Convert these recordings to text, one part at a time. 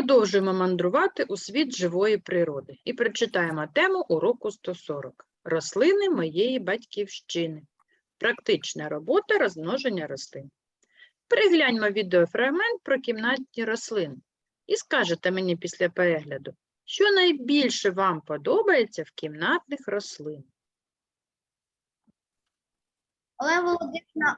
Продовжуємо мандрувати у світ живої природи і прочитаємо тему уроку 140 Рослини моєї батьківщини. Практична робота розмноження рослин. Перегляньмо відеофрагмент про кімнатні рослини і скажете мені після перегляду, що найбільше вам подобається в кімнатних рослин. Олега Володимирівна,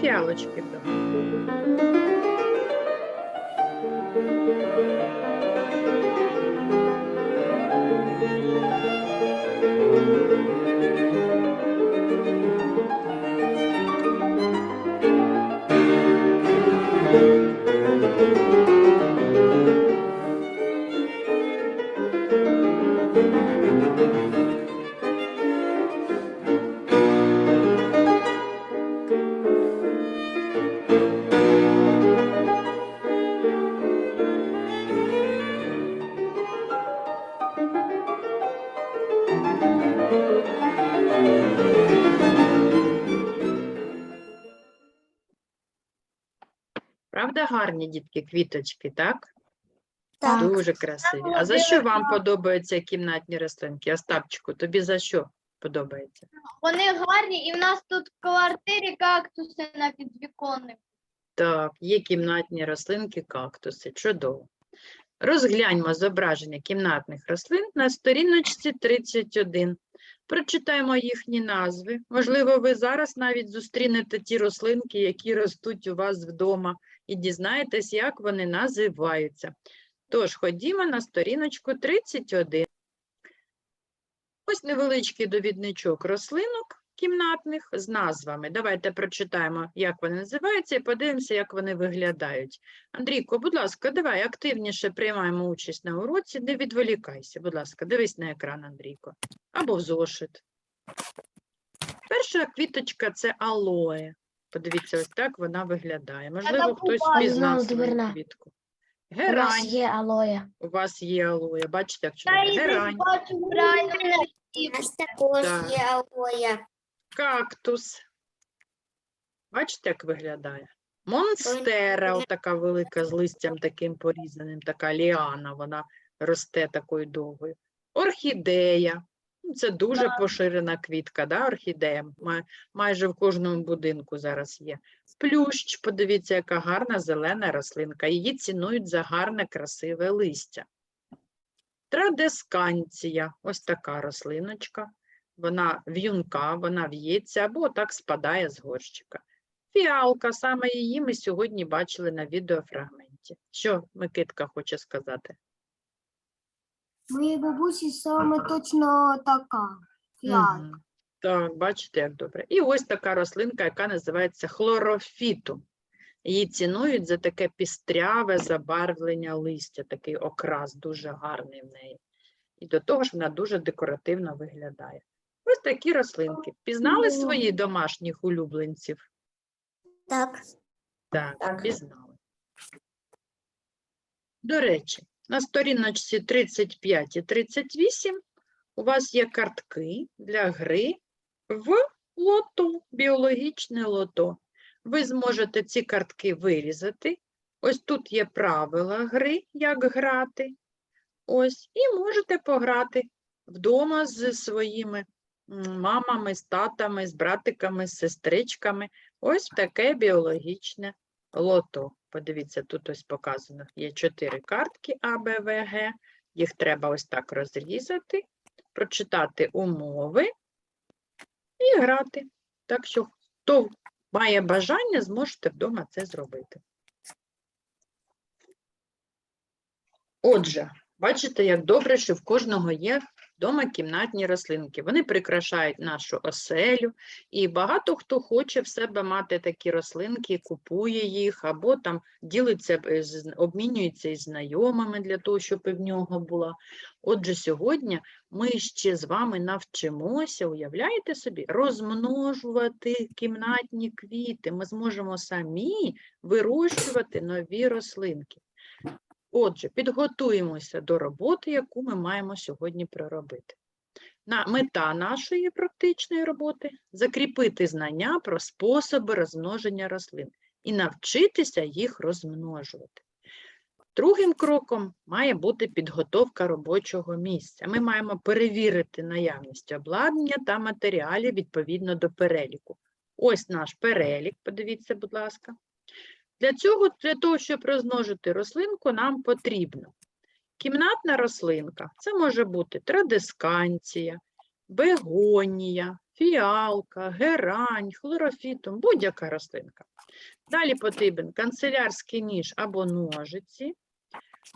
фіалочки гарні дітки, квіточки, так? Так. Дуже красиві. А за що вам подобаються кімнатні рослинки? Остапчику, тобі за що подобається? вони гарні, і в нас тут в квартирі кактуси на підвіконнику. Так, є кімнатні рослинки, кактуси. Чудово. Розгляньмо зображення кімнатних рослин на сторіночці 31. Прочитаємо їхні назви. Можливо, ви зараз навіть зустрінете ті рослинки, які ростуть у вас вдома, і дізнаєтесь, як вони називаються. Тож, ходімо на сторіночку 31. Ось невеличкий довідничок рослинок кімнатних з назвами. Давайте прочитаємо, як вони називаються, і подивимося, як вони виглядають. Андрійко, будь ласка, давай активніше приймаємо участь на уроці, не відволікайся, будь ласка, дивись на екран, Андрійко, або в зошит. Перша квіточка це алоє. Подивіться, ось так вона виглядає. Можливо, хтось впізнав Знову свою квітку. У нас є алоє. у вас є алоє, бачите, як чудово. Герань, У нас також Так. є алоє. Кактус. Бачите, як виглядає? Монстера, така велика, з листям таким порізаним, така ліана, вона росте такою довгою. Орхідея. Ну, Це дуже поширена квітка, да? орхідея. Май- майже в кожному будинку зараз є. Плющ, подивіться, яка гарна зелена рослинка. Її цінують за гарне, красиве листя. Традесканція, ось така рослиночка. Вона в'юнка, вона в'ється або так спадає з горщика. Фіалка, саме її ми сьогодні бачили на відеофрагменті. Що Микитка хоче сказати? Моїй бабусі саме точно така. Фіалка. Мгм. Так, бачите, як добре. І ось така рослинка, яка називається хлорофітум. Її цінують за таке пістряве забарвлення листя, такий окрас дуже гарний в неї. І до того ж вона дуже декоративно виглядає. Такі рослинки. Пізнали своїх домашніх улюбленців? Так. Так, Так. пізнали. До речі, на сторіночці 35 і 38 у вас є картки для гри в лото, біологічне лото. Ви зможете ці картки вирізати. Ось тут є правила гри, як грати. Ось, і можете пограти вдома з своїми мамами, з татами, з братиками, з сестричками. Ось таке біологічне лото. Подивіться, тут ось показано. Є чотири картки А, Б, В, Г. Їх треба ось так розрізати, прочитати умови і грати. Так що, хто має бажання, зможете вдома це зробити. Отже, бачите, як добре, що в кожного є вдома кімнатні рослинки. Вони прикрашають нашу оселю, і багато хто хоче в себе мати такі рослинки, купує їх, або там ділиться, е, обмінюється із знайомими для того, щоб і в нього була. Отже, сьогодні ми ще з вами навчимося, уявляєте собі, розмножувати кімнатні квіти. Ми зможемо самі вирощувати нові рослинки. Отже, підготуємося до роботи, яку ми маємо сьогодні проробити. На, мета нашої практичної роботи закріпити знання про способи розмноження рослин і навчитися їх розмножувати. Другим кроком має бути підготовка робочого місця. Ми маємо перевірити наявність обладнання та матеріалів відповідно до переліку. Ось наш перелік, подивіться, будь ласка. Для цього, для того, щоб розмножити рослинку, нам потрібно кімнатна рослинка. Це може бути традисканція, бегонія, фіалка, герань, хлорофітум, будь-яка рослинка. Далі потрібен канцелярський ніж або ножиці,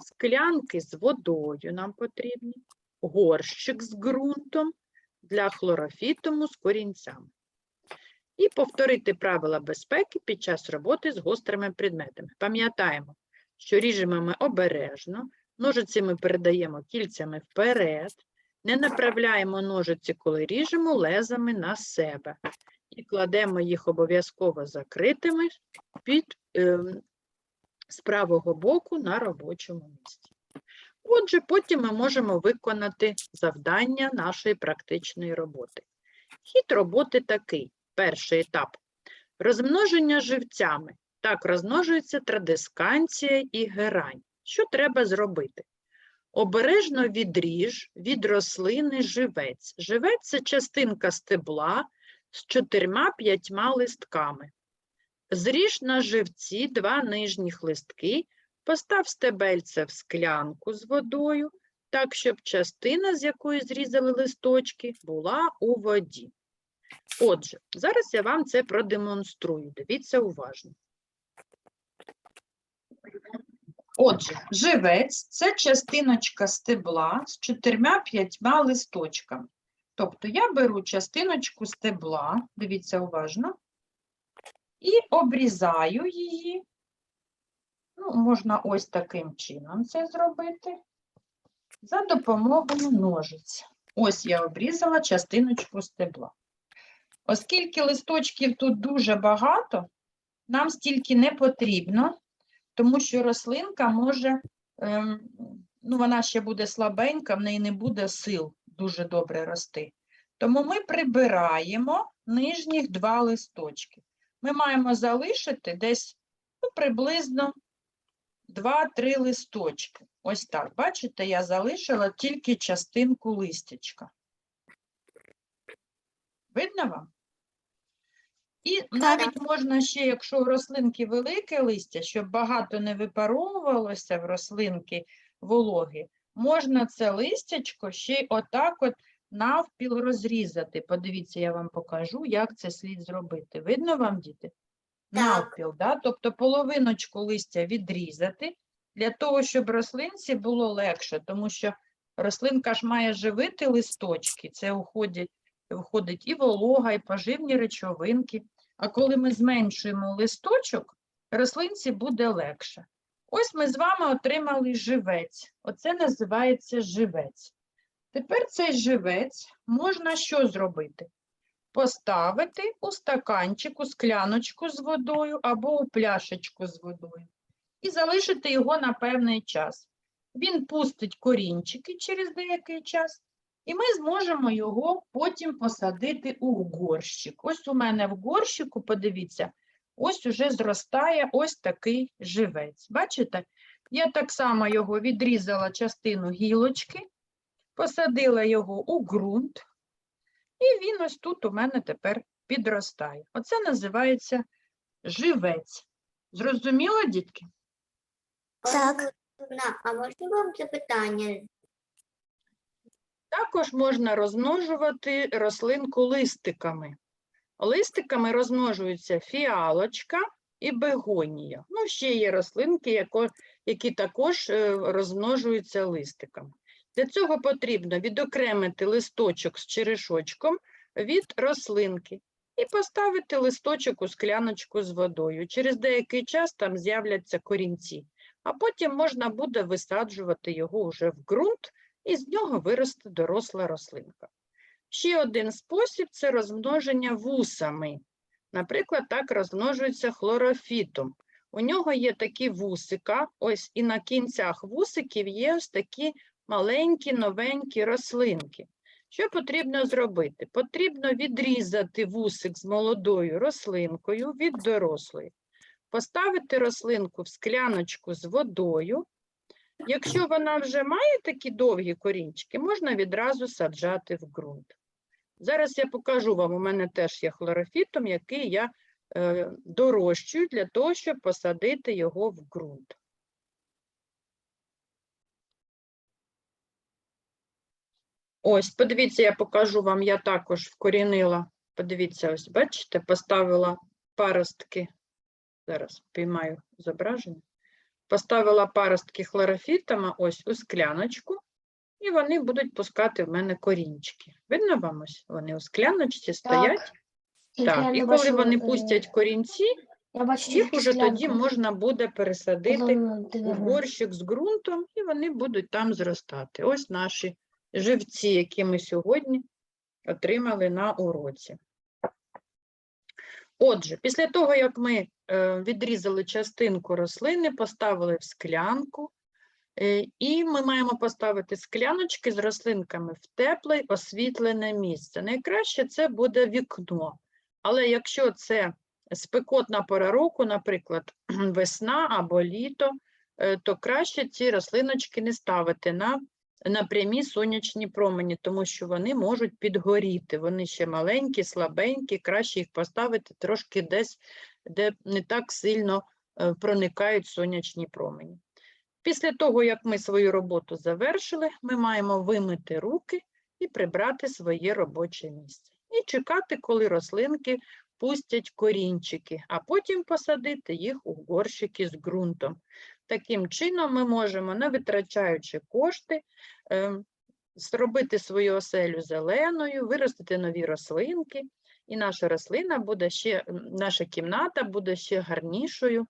склянки з водою нам потрібні, горщик з ґрунтом для хлорофітуму з корінцями. І повторити правила безпеки під час роботи з гострими предметами. Пам'ятаємо, що ріжемо ми обережно, ножиці ми передаємо кільцями вперед, не направляємо ножиці, коли ріжемо лезами на себе. І кладемо їх обов'язково закритими під ем, з правого боку на робочому місці. Отже, потім ми можемо виконати завдання нашої практичної роботи. Хід роботи такий. Перший етап. Розмноження живцями. Так розмножується традисканція і герань. Що треба зробити? Обережно відріж від рослини живець. Живець це частинка стебла з чотирма-п'ятьма листками. Зріж на живці два нижніх листки, постав стебельце в склянку з водою, так, щоб частина, з якої зрізали листочки, була у воді. Отже, зараз я вам це продемонструю. Дивіться уважно. Отже, живець це частиночка стебла з чотирма-п'ятьма листочками. Тобто я беру частиночку стебла, дивіться уважно, і обрізаю її. Ну, можна ось таким чином це зробити. За допомогою ножиць. Ось я обрізала частиночку стебла. Оскільки листочків тут дуже багато, нам стільки не потрібно, тому що рослинка може, ем, ну вона ще буде слабенька, в неї не буде сил дуже добре рости. Тому ми прибираємо нижніх два листочки. Ми маємо залишити десь ну, приблизно 2-3 листочки. Ось так. Бачите, я залишила тільки частинку листячка. Видно вам? І навіть можна ще, якщо у рослинки велике листя, щоб багато не випаровувалося в рослинки вологи, можна це листячко ще й отак от навпіл розрізати. Подивіться, я вам покажу, як це слід зробити. Видно вам, діти? Навпіл, да? тобто половиночку листя відрізати, для того, щоб рослинці було легше, тому що рослинка ж має живити листочки, це уходять входить і волога, і поживні речовинки. А коли ми зменшуємо листочок, рослинці буде легше. Ось ми з вами отримали живець. Оце називається живець. Тепер цей живець можна що зробити? Поставити у стаканчик, у скляночку з водою або у пляшечку з водою і залишити його на певний час. Він пустить корінчики через деякий час, і ми зможемо його потім посадити у горщик. Ось у мене в горщику, подивіться, ось уже зростає ось такий живець. Бачите? Я так само його відрізала частину гілочки, посадила його у ґрунт, і він ось тут у мене тепер підростає. Оце називається живець. Зрозуміло, дітки? Так. А можна вам запитання? Також можна розмножувати рослинку листиками. Листиками розмножуються фіалочка і бегонія. Ну, ще є рослинки, які також е, розмножуються листиками. Для цього потрібно відокремити листочок з черешочком від рослинки і поставити листочок у скляночку з водою. Через деякий час там з'являться корінці, а потім можна буде висаджувати його вже в ґрунт і з нього виросте доросла рослинка. Ще один спосіб це розмноження вусами. Наприклад, так розмножується хлорофітом. У нього є такі вусика, ось і на кінцях вусиків є ось такі маленькі новенькі рослинки. Що потрібно зробити? Потрібно відрізати вусик з молодою рослинкою від дорослої, поставити рослинку в скляночку з водою. Якщо вона вже має такі довгі корінчики, можна відразу саджати в ґрунт. Зараз я покажу вам, у мене теж є хлорофітом, який я е, дорощую для того, щоб посадити його в ґрунт. Ось, подивіться, я покажу вам, я також вкорінила. Подивіться, ось, бачите, поставила паростки. Зараз піймаю зображення. Поставила паростки хлорофітами ось у скляночку, і вони будуть пускати в мене корінчики. Видно вам ось? Вони у скляночці стоять. Я Так, і коли бачу, вони е, пустять корінці, Я бачу їх уже тоді можна буде пересадити у горщик з ґрунтом, і вони будуть там зростати. Ось наші живці, які ми сьогодні отримали на уроці. Отже, після того, як ми е, відрізали частинку рослини, поставили в склянку, е, і ми маємо поставити скляночки з рослинками в тепле освітлене місце. Найкраще це буде вікно. Але якщо це спекотна пора року, наприклад, весна або літо, е, то краще ці рослиночки не ставити на, на прямі сонячні промені, тому що вони можуть підгоріти. Вони ще маленькі, слабенькі, краще їх поставити трошки десь, де не так сильно е, проникають сонячні промені. Після того, як ми свою роботу завершили, ми маємо вимити руки і прибрати своє робоче місце. І чекати, коли рослинки пустять корінчики, а потім посадити їх у горщики з ґрунтом. Таким чином ми можемо, не витрачаючи кошти, ем, зробити свою оселю зеленою, виростити нові рослинки, і наша рослина буде ще, наша кімната буде ще гарнішою,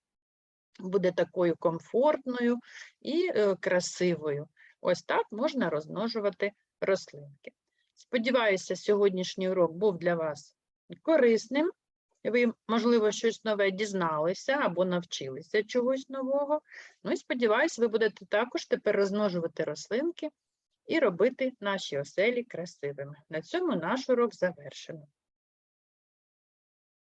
буде такою комфортною і е, красивою. Ось так можна розмножувати рослинки. Сподіваюся, сьогоднішній урок був для вас корисним. Ви, можливо, щось нове дізналися або навчилися чогось нового. Ну і сподіваюся, ви будете також тепер розмножувати рослинки і робити наші оселі красивими. На цьому наш урок завершено.